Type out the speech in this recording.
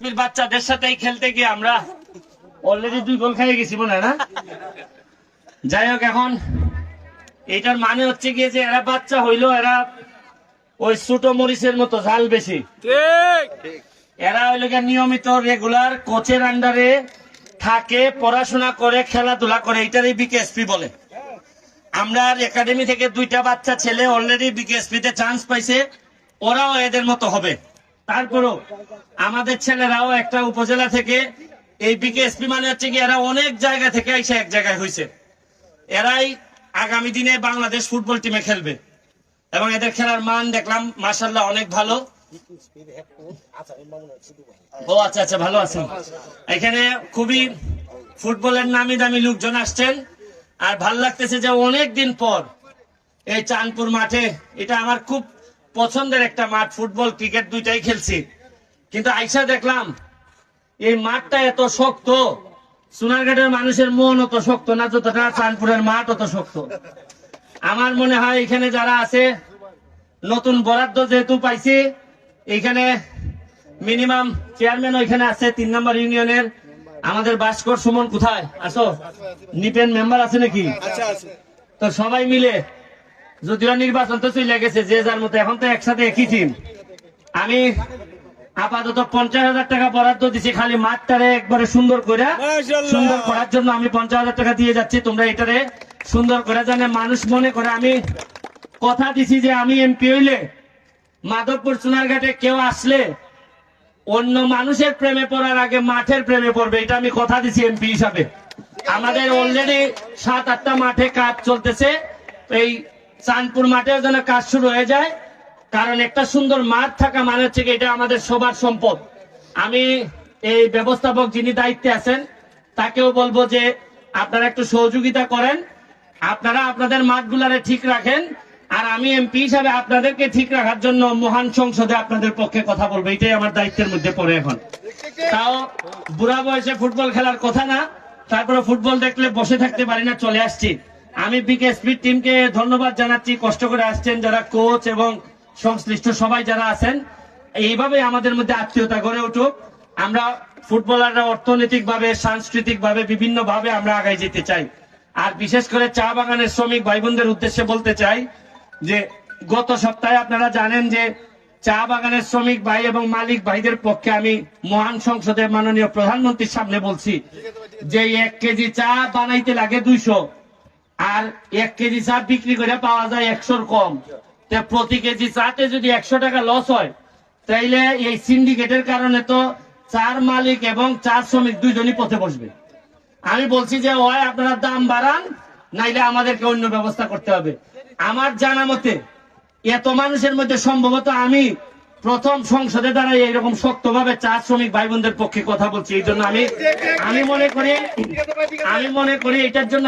বাচ্চাদের সাথে খেলতে গিয়ে আমরা অলরেডি দুই গোল খেয়ে গেছি মনে না? যাই হোক এখন এটার মানে হচ্ছে গিয়ে যে এরা বাচ্চা হইল এরা ওই ছোট মরিচের মতো ঝাল বেশি। এরা হইল গিয়ে নিয়মিত রেগুলার কোচের আন্ডারে থাকে পড়াশোনা করে খেলাধুলা করে এটারই বিকেএসপি বলে। আমরা একাডেমি থেকে দুইটা বাচ্চা ছেলে অলরেডি বিকেএসপি তে চান্স পাইছে ওরাও এদের মতো হবে। তারপরও আমাদের ছেলেরাও একটা উপজেলা থেকে এই বিকেএসপি মানে হচ্ছে কি, এরা অনেক জায়গা থেকে এসে এক জায়গায় হয়েছে এরাই আগামী দিনে বাংলাদেশ ফুটবল টিমে খেলবে। এবং এদের খেলার মান দেখলাম মাসাল্লাহ অনেক ভালো। ও আচ্ছা আচ্ছা ভালো আছেন। এখানে খুবই ফুটবলের নামি দামি লোকজন আসছেন। আর ভালো লাগতেছে যে অনেক দিন পর এই চাঁদপুর মাঠে, এটা আমার খুব পছন্দের একটা মাঠ ফুটবল ক্রিকেট দুইটাই খেলছি। কিন্তু আইসা দেখলাম এই মাঠটা এত শক্ত। সোনারঘাটের মানুষের মন অত শক্ত না যতটা চাঁদপুরের মাঠ অত শক্ত। আমার মনে হয় এখানে যারা আছে নতুন বরাদ্দ যেহেতু পাইছি এখানে মিনিমাম চেয়ারম্যান ওইখানে আছে তিন নম্বর ইউনিয়নের। আমাদের বাসকর সুমন কোথায়? আসো। নিপেন মেম্বার আছে নাকি? তো সবাই মিলে যদিও নির্বাচন তো চলে গেছে যে যার মতো এখন তো একসাথে একই টিম আমি আপাতত পঞ্চাশ হাজার টাকা বরাদ্দ দিছি খালি মাঠটারে একবারে সুন্দর করে সুন্দর করার জন্য আমি পঞ্চাশ হাজার টাকা দিয়ে যাচ্ছি তোমরা এটারে সুন্দর করে জানে মানুষ মনে করে। আমি কথা দিছি যে আমি এমপি হইলে মাধবপুর সোনারঘাটে কেউ আসলে অন্য মানুষের প্রেমে পড়ার আগে মাঠের প্রেমে পড়বে এটা আমি কথা দিছি এমপি হিসাবে। আমাদের অলরেডি সাত আটটা মাঠে কাজ চলতেছে এই চাঁদপুর মাঠেও যেন কাজ শুরু হয়ে যায়। কারণ একটা সুন্দর মাঠ থাকা মানে হচ্ছে এটা আমাদের সবার সম্পদ। আমি এই ব্যবস্থাপক যিনি দায়িত্বে আছেন, তাকেও বলব যে আপনারা একটু সহযোগিতা করেন। আপনারা আপনাদের মাঠগুলারে ঠিক রাখেন। আর আমি এমপি হিসাবে আপনাদেরকে ঠিক রাখার জন্য মহান সংসদে আপনাদের পক্ষে কথা বলব। এটাই আমার দায়িত্বের মধ্যে পড়ে এখন। তাও বুড়া বয়সে ফুটবল খেলার কথা না। তারপরে ফুটবল দেখলে বসে থাকতে পারি না, চলে আসছি। আমি বিকেএসপি টিমকে ধন্যবাদ জানাচ্ছি। কষ্ট করে আসছেন যারা কোচ এবং সংশ্লিষ্ট সবাই যারা আছেন। এইভাবে আমাদের মধ্যে আত্মীয়তা গড়ে উঠুক। আমরা ফুটবলাররা অর্থনৈতিক ভাবে সাংস্কৃতিক ভাবে বিভিন্ন ভাবে আমরা আগাই যেতে চাই। আর বিশেষ করে চা বাগানের শ্রমিক ভাই বোনদের উদ্দেশ্যে বলতে চাই যে, গত সপ্তাহে আপনারা জানেন যে, চা বাগানের শ্রমিক ভাই এবং মালিক ভাইদের পক্ষে আমি মহান সংসদের মাননীয় প্রধানমন্ত্রীর সামনে বলছি যে, এক কেজি চা বানাইতে লাগে দুইশো। আর এক কেজি চা বিক্রি করে পাওয়া যায় একশোর কম। প্রতি কেজি চাতে যদি একশো টাকা লস হয়, তাইলে এই সিন্ডিকেটের কারণে তো চার মালিক এবং চার শ্রমিক দুইজনই পথে বসবে। আমি বলছি যে আপনারা দাম বাড়ান, নাইলে আমাদেরকে অন্য ব্যবস্থা করতে হবে। আমার জানা মতে, এত মানুষের মধ্যে সম্ভবত আমি প্রথম সংসদে দাঁড়াই এইরকম শক্তভাবে চার শ্রমিক ভাই বোনদের পক্ষে কথা বলছি। এই জন্য আমি আমি মনে করি আমি মনে করি এটার জন্য